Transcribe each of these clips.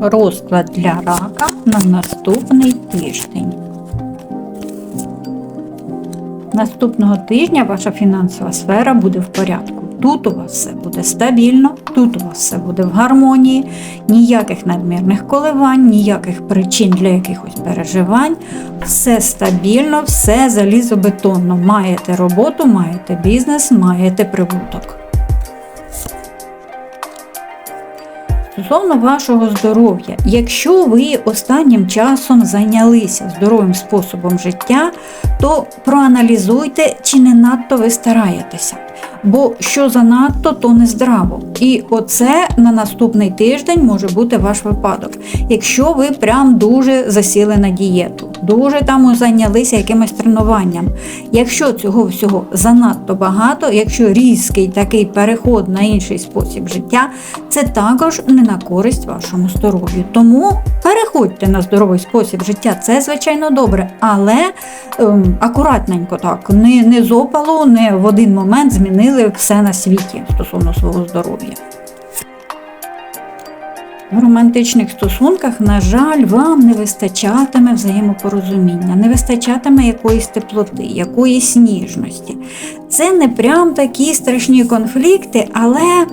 Розклад для рака на наступний тиждень. Наступного тижня ваша фінансова сфера буде в порядку. Тут у вас все буде стабільно, тут у вас все буде в гармонії, ніяких надмірних коливань, ніяких причин для якихось переживань. Все стабільно, все залізобетонно. Маєте роботу, маєте бізнес, маєте прибуток. Стосовно вашого здоров'я, якщо ви останнім часом зайнялися здоровим способом життя, то проаналізуйте, чи не надто ви стараєтеся. Бо що занадто, то не здраво. І оце на наступний тиждень може бути ваш випадок. Якщо ви прям дуже засіли на дієту, дуже там зайнялися якимось тренуванням. Якщо цього всього занадто багато, якщо різкий такий переход на інший спосіб життя, це також не на користь вашому здоров'ю. Тому переходьте на здоровий спосіб життя, це звичайно добре, але ем, акуратненько так, не, не з опалу, не в один момент змінили все на світі стосовно свого здоров'я. В романтичних стосунках, на жаль, вам не вистачатиме взаємопорозуміння, не вистачатиме якоїсь теплоти, якоїсь ніжності. Це не прям такі страшні конфлікти, але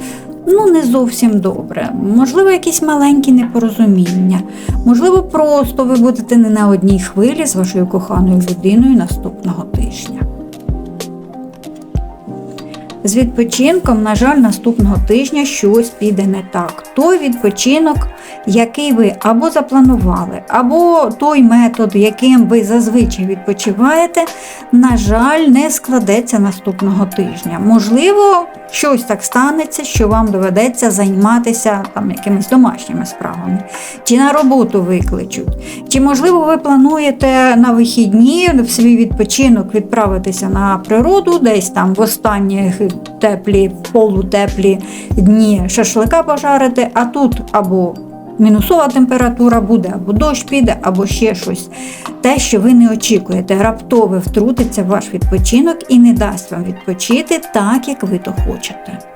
ну не зовсім добре. Можливо, якісь маленькі непорозуміння. Можливо, просто ви будете не на одній хвилі з вашою коханою людиною наступного З відпочинком, на жаль, наступного тижня щось піде не так. Той відпочинок, який ви або запланували, або той метод, яким ви зазвичай відпочиваєте, на жаль, не складеться наступного тижня. Можливо, щось так станеться, що вам доведеться займатися там якимись домашніми справами, чи на роботу викличуть, чи, можливо, ви плануєте на вихідні в свій відпочинок відправитися на природу, десь там в останні теплі, полутеплі дні шашлика пожарити, а тут або мінусова температура буде, або дощ піде, або ще щось. Те, що ви не очікуєте, раптово втрутиться в ваш відпочинок і не дасть вам відпочити так, як ви то хочете.